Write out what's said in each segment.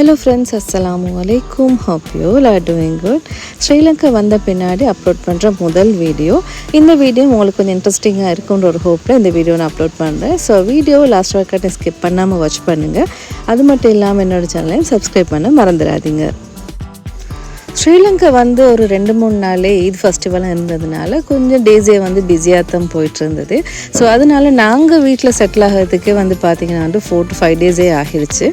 Hello friends அஸ்ஸலாமு வலைக்கும் hope you doing good Sri Lanka வந்த பின்னாடி அப்லோட் பண்ணுற முதல் வீடியோ இந்த வீடியோ உங்களுக்கு கொஞ்சம் இன்ட்ரெஸ்டிங்காக இருக்குன்ற ஒரு ஹோப்பில் இந்த வீடியோ நான் அப்லோட் பண்ணுறேன் ஸோ வீடியோ லாஸ்ட் வரைக்கும் ஸ்கிப் பண்ணாமல் வாட்ச் பண்ணுங்கள் அது மட்டும் இல்லாமல் என்னோட சேனலையும் சப்ஸ்கிரைப் பண்ண மறந்துடாதீங்க ஸ்ரீலங்கா வந்து ஒரு ரெண்டு மூணு நாளே ஈத் ஃபெஸ்டிவலாக இருந்ததுனால கொஞ்சம் டேஸே வந்து பிஸியாக தான் போயிட்டு இருந்தது ஸோ அதனால நாங்கள் வீட்டில் செட்டில் ஆகிறதுக்கே வந்து பார்த்திங்கன்னா வந்து ஃபோர் டு ஃபைவ் டேஸே ஆகிடுச்சு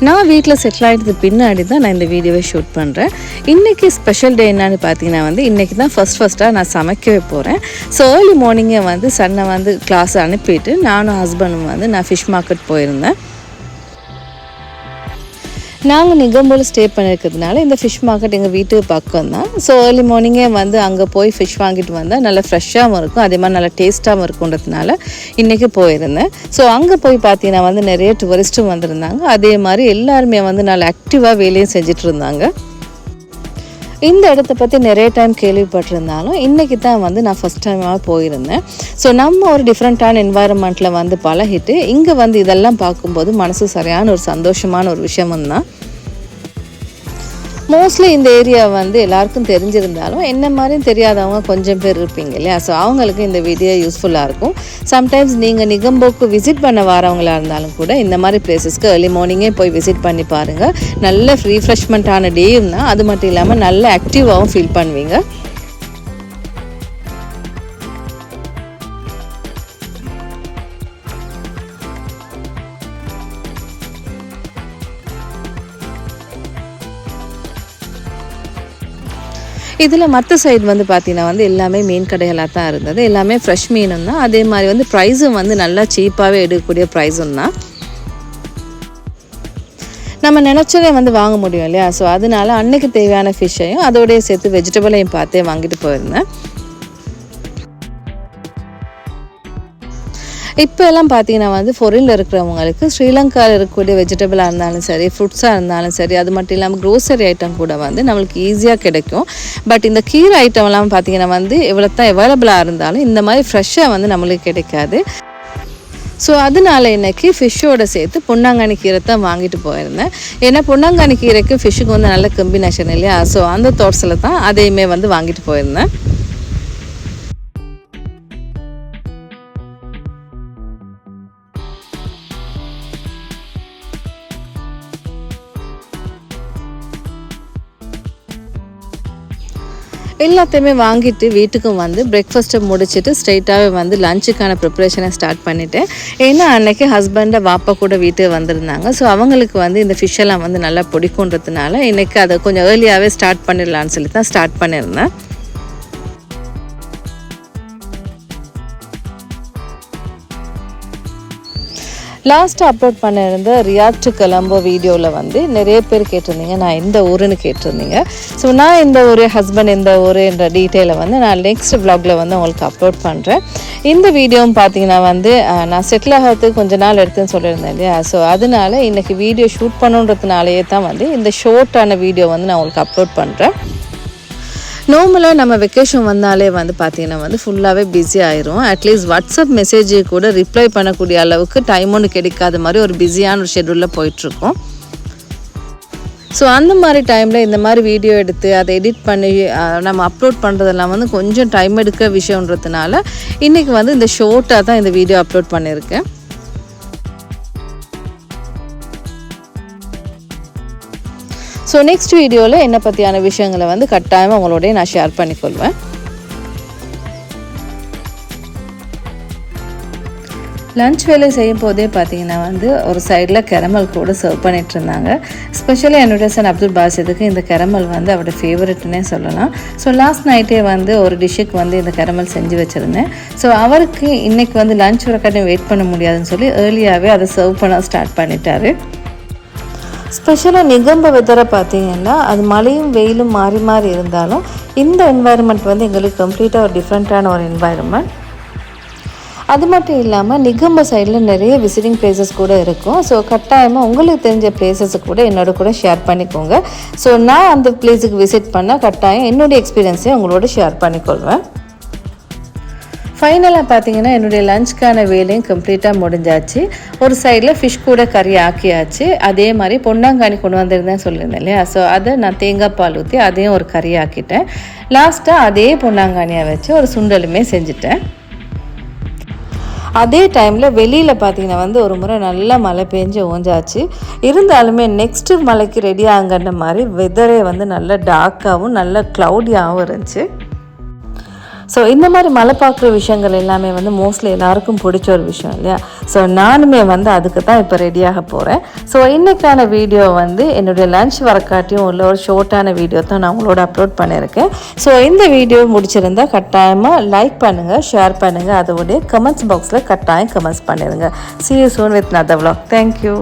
நான் வீட்டில் செட்டில் ஆகிட்டது பின்னாடி தான் நான் இந்த வீடியோவை ஷூட் பண்ணுறேன் இன்றைக்கி ஸ்பெஷல் டே என்னன்னு பார்த்தீங்கன்னா வந்து இன்றைக்கி தான் ஃபஸ்ட் ஃபஸ்ட்டாக நான் சமைக்கவே போகிறேன் ஸோ ஏர்லி மார்னிங்கே வந்து சன்னை வந்து கிளாஸ் அனுப்பிட்டு நானும் ஹஸ்பண்டும் வந்து நான் ஃபிஷ் மார்க்கெட் போயிருந்தேன். நாங்கள் நிகம்போல் ஸ்டே பண்ணியிருக்கிறதுனால இந்த ஃபிஷ் மார்க்கெட் எங்கள் வீட்டுக்கு பக்கம் தான் ஸோ ஏர்லி மார்னிங்கே வந்து அங்கே போய் ஃபிஷ் வாங்கிட்டு வந்தால் நல்லா ஃப்ரெஷ்ஷாகவும் இருக்கும். அதே மாதிரி நல்லா டேஸ்ட்டாகவும் இருக்குன்றதுனால இன்றைக்கி போயிருந்தேன். ஸோ அங்கே போய் பார்த்தீங்கன்னா வந்து நிறைய டூரிஸ்ட்டும் வந்திருந்தாங்க. அதே மாதிரி எல்லாருமே வந்து நல்லா ஆக்டிவாக வேலையும் செஞ்சுட்டு இருந்தாங்க. இந்த இடத்த பற்றி நிறைய டைம் கேள்விப்பட்டிருந்தாலும் இன்றைக்கி தான் வந்து நான் ஃபஸ்ட் டைமாக போயிருந்தேன். ஸோ நம்ம ஒரு டிஃப்ரெண்ட்டான என்வாயர்மெண்ட்டில் வந்து பழகிட்டு இங்கே வந்து இதெல்லாம் பார்க்கும்போது மனசு சரியான ஒரு சந்தோஷமான ஒரு விஷயமும் தான் மோஸ்ட்லி இந்த ஏரியா வந்து எல்லாருக்கும் தெரிஞ்சிருந்தாலும் என்ன மாதிரியும் தெரியாதவங்க கொஞ்சம் பேர் இருப்பீங்க இல்லையா? ஸோ அவங்களுக்கு இந்த வீடியோ யூஸ்ஃபுல்லாக இருக்கும். சம்டைம்ஸ் நீங்கள் நிகம்போக்கு விசிட் பண்ண வரவங்களாக இருந்தாலும் கூட இந்த மாதிரி பிளேசஸ்க்கு ஏர்லி மார்னிங்கே போய் விசிட் பண்ணி பாருங்கள் நல்ல ரீஃப்ரெஷ்மெண்ட்டான டேயும் தான் அது மட்டும் இல்லாமல் நல்ல ஆக்டிவாகவும் ஃபீல் பண்ணுவீங்க. இதில் மற்ற சைடு வந்து பார்த்தீங்கன்னா வந்து எல்லாமே மீன் கடைகளாக தான் இருந்தது. எல்லாமே ஃப்ரெஷ் மீனும் தான். அதே மாதிரி வந்து ப்ரைஸும் வந்து நல்லா சீப்பாகவே எடுக்கக்கூடிய ப்ரைஸும் தான். நம்ம நினச்சதே வந்து வாங்க முடியும் இல்லையா? ஸோ அதனால அன்னைக்கு தேவையான ஃபிஷ்ஷையும் அதோடய சேர்த்து வெஜிடபிளையும் பார்த்தே வாங்கிட்டு போயிருந்தேன். இப்போ எல்லாம் பார்த்தீங்கன்னா வந்து ஃபொரினில் இருக்கிறவங்களுக்கு ஸ்ரீலங்காவில் இருக்கக்கூடிய வெஜிடபிளாக இருந்தாலும் சரி ஃப்ரூட்ஸாக இருந்தாலும் சரி அது மட்டும் இல்லாமல் க்ரோசரி ஐட்டம் கூட வந்து நம்மளுக்கு ஈஸியாக கிடைக்கும். பட் இந்த கீரை ஐட்டம்லாம் பார்த்தீங்கன்னா வந்து எவ்வளோ தான் அவைலபிளாக இருந்தாலும் இந்த மாதிரி ஃப்ரெஷ்ஷாக வந்து நம்மளுக்கு கிடைக்காது. ஸோ அதனால இன்றைக்கி ஃபிஷ்ஷோட சேர்த்து பொன்னாங்கண்ணி கீரை தான் வாங்கிட்டு போயிருந்தேன். ஏன்னா பொன்னாங்கண்ணி கீரைக்கும் ஃபிஷ்ஷுக்கு வந்து நல்ல கம்பினேஷன் இல்லையா? ஸோ அந்த தோட்டத்தில் தான் அதையுமே வந்து வாங்கிட்டு போயிருந்தேன். எல்லாத்தையுமே வாங்கிட்டு வீட்டுக்கும் வந்து பிரேக்ஃபாஸ்ட்டை முடிச்சுட்டு ஸ்ட்ரைட்டாகவே வந்து லஞ்சுக்கான ப்ரிப்ரேஷனை ஸ்டார்ட் பண்ணிட்டேன் ஏன்னா அன்னைக்கு ஹஸ்பண்டை வாப்பா கூட வீட்டுக்கு வந்திருந்தாங்க. ஸோ அவங்களுக்கு வந்து இந்த ஃபிஷ்ஷெல்லாம் வந்து நல்லா பிடிக்குன்றதுனால இன்றைக்கி அதை கொஞ்சம் ஏர்லியாகவே ஸ்டார்ட் பண்ணிடலான்னு சொல்லி தான் ஸ்டார்ட் பண்ணியிருந்தேன் லாஸ்ட்டு அப்லோட் பண்ணியிருந்த ரியாக்ட் டு கொலம்போ வீடியோவில் வந்து நிறைய பேர் கேட்டிருந்தீங்க. நான் எந்த ஊருன்னு கேட்டிருந்தீங்க. ஸோ நான் இந்த ஊர் ஹஸ்பண்ட் இந்த ஊர் என்ற டீட்டெயிலை வந்து நான் நெக்ஸ்ட் வ்ளாகில் வந்து உங்களுக்கு அப்லோட் பண்ணுறேன் இந்த வீடியோவும் பார்த்தீங்கன்னா வந்து நான் செட்டில் ஆகிறதுக்கு கொஞ்ச நாள் எடுத்துன்னு சொல்லியிருந்தேன் இல்லையா? ஸோ அதனால இன்றைக்கி வீடியோ ஷூட் பண்ணுன்றதுனாலேயே தான் வந்து இந்த ஷோர்ட்டான வீடியோ வந்து நான் உங்களுக்கு அப்லோட் பண்ணுறேன் நார்மலாக நம்ம வெக்கேஷன் வந்தாலே வந்து பார்த்தீங்கன்னா வந்து ஃபுல்லாகவே பிஸி ஆயிரும். அட்லீஸ்ட் வாட்ஸ்அப் மெசேஜ் கூட ரிப்ளை பண்ணக்கூடிய அளவுக்கு டைம் ஒன்று கிடைக்காத மாதிரி ஒரு பிஸியான ஒரு ஷெடியூலில் போயிட்டுருக்கோம். ஸோ அந்த மாதிரி டைமில் இந்த மாதிரி வீடியோ எடுத்து அதை எடிட் பண்ணி நம்ம அப்லோட் பண்ணுறதெல்லாம் வந்து கொஞ்சம் டைம் எடுக்க விஷயன்றதுனால இன்றைக்கி வந்து இந்த ஷோர்ட்டாக தான் இந்த வீடியோ அப்லோட் பண்ணியிருக்கேன். ஸோ நெக்ஸ்ட் வீடியோவில் என்னை பற்றியான விஷயங்களை வந்து கட்டாயமாக உங்களோடய நான் ஷேர் பண்ணிக்கொள்வேன். லஞ்ச் வேலை செய்யும் போதே பார்த்தீங்கன்னா வந்து ஒரு சைடில் கெரமல் கூட சர்வ் பண்ணிகிட்டு இருந்தாங்க. ஸ்பெஷலி என்னுடைய சன் அப்துல் பாசிதுக்கு இந்த கெரமல் வந்து அவரோட ஃபேவரட்னே சொல்லலாம். ஸோ லாஸ்ட் நைட்டே வந்து ஒரு டிஷ்ஷுக்கு வந்து இந்த கெரமல் செஞ்சு வச்சுருந்தேன். ஸோ அவருக்கு இன்றைக்கி வந்து லஞ்ச் வரைக்கும் வெயிட் பண்ண முடியாதுன்னு சொல்லி ஏர்லியாகவே அதை சர்வ் பண்ண ஸ்டார்ட் பண்ணிட்டாரு. ஸ்பெஷலாக நிகம்ப வெதரை பார்த்தீங்கன்னா அது மழையும் வெயிலும் மாறி மாறி இருந்தாலும் இந்த என்வாயர்மெண்ட் வந்து எங்களுக்கு கம்ப்ளீட்டாக ஒரு டிஃப்ரெண்ட்டான ஒரு என்வாயர்மெண்ட் அது மட்டும் இல்லாமல் நிகம்ப சைடில் நிறைய விசிட்டிங் பிளேசஸ் கூட இருக்கும். ஸோ கட்டாயமாக உங்களுக்கு தெரிஞ்ச பிளேசஸை கூட என்னோட கூட ஷேர் பண்ணிக்கோங்க. ஸோ நான் அந்த பிளேஸுக்கு விசிட் பண்ணால் கட்டாயம் என்னுடைய எக்ஸ்பீரியன்ஸே உங்களோட ஷேர் பண்ணிக்கொள்வேன். ஃபைனலாக பார்த்தீங்கன்னா என்னுடைய லஞ்ச்க்கான வேலையும் கம்ப்ளீட்டாக முடிஞ்சாச்சு. ஒரு சைடில் ஃபிஷ் கூட கறி ஆக்கியாச்சு. அதே மாதிரி பொன்னாங்கானி கொண்டு வந்திருந்தேன் சொல்லியிருந்தேன் இல்லையா? ஸோ அதை நான் தேங்காய் பால் ஊற்றி அதையும் ஒரு கறி ஆக்கிட்டேன். லாஸ்ட்டாக அதே பொன்னாங்கானியாக வச்சு ஒரு சுண்டலுமே செஞ்சுட்டேன். அதே டைமில் வெளியில் பார்த்தீங்கன்னா வந்து ஒரு முறை நல்லா மழை பெஞ்சு ஓஞ்சாச்சு இருந்தாலுமே நெக்ஸ்ட்டு மழைக்கு ரெடி ஆகுங்கிற மாதிரி வெதரே வந்து நல்லா டார்க்காகவும் நல்லா க்ளவுடியாகவும் இருந்துச்சு. ஸோ இந்த மாதிரி மலை பார்க்குற விஷயங்கள் எல்லாமே வந்து மோஸ்ட்லி எல்லாருக்கும் பிடிச்ச ஒரு விஷயம் இல்லையா? ஸோ நானுமே வந்து அதுக்கு தான் இப்போ ரெடியாக போகிறேன் ஸோ இன்றைக்கான வீடியோ வந்து என்னுடைய லஞ்ச் வரக்காட்டியும் உள்ள ஒரு ஷார்ட்டான வீடியோ தான் நான் உங்களோட அப்லோட் பண்ணியிருக்கேன். ஸோ இந்த வீடியோ முடிச்சிருந்தா கட்டாயமாக லைக் பண்ணுங்கள் ஷேர் பண்ணுங்கள் அதோடைய கமெண்ட்ஸ் பாக்ஸில் கட்டாயம் கமெண்ட்ஸ் பண்ணிடுங்க see you soon with another vlog. Thank you